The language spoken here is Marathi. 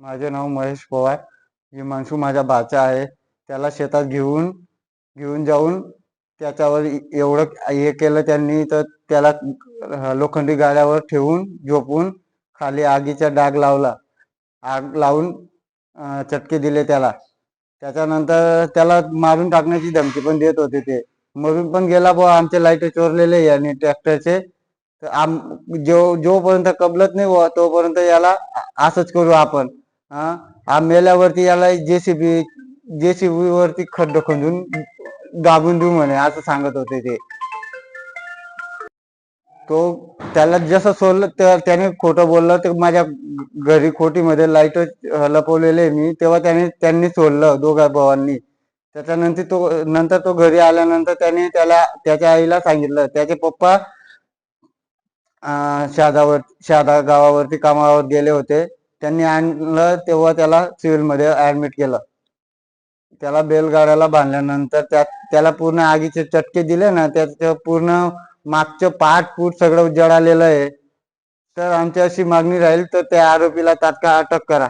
माझे नाव महेश पवार. हिमांशू माझ्या भाचा आहे. त्याला शेतात घेऊन घेऊन जाऊन त्याच्यावर एवढं हे केलं त्यांनी तर त्याला लोखंडी गाड्यावर ठेवून झोपून खाली आगीचा डाग लावला. आग लावून चटके दिले त्याला. त्याच्यानंतर त्याला मारून टाकण्याची धमकी पण देत होते ते. मरून पण गेला बुवा आमचे लाइट चोरलेले याने ट्रॅक्टरचे. तर आम जो जोपर्यंत कबलत नाही बुवा तोपर्यंत याला असंच करू आपण. हा? हा मेल्यावरती याला जेसीबी जेसीबी वरती खड्ड खंदून दाबून देऊ म्हणे असं सांगत होते ते. तो त्याला जसं सोडलं त्याने खोटं बोललं ते माझ्या घरी खोटीमध्ये लाइट लपवलेले मी तेव्हा त्याने त्यांनी सोडलं दोघा भावांनी. त्याच्यानंतर तो नंतर तो घरी आल्यानंतर त्याने त्याला त्याच्या आईला सांगितलं त्याचे पप्पा अं, शादा गावावरती कामावर गेले होते. त्यांनी आणलं तेव्हा त्याला सिव्हिलमध्ये ऍडमिट केलं. त्याला बेलगाड्याला बांधल्यानंतर त्यात त्याला पूर्ण आगीचे चटके दिले ना त्याचं पूर्ण मागचं पाठ फूट सगळं जळालेलं आहे. तर आमची अशी मागणी राहील तर त्या आरोपीला तात्काळ अटक करा.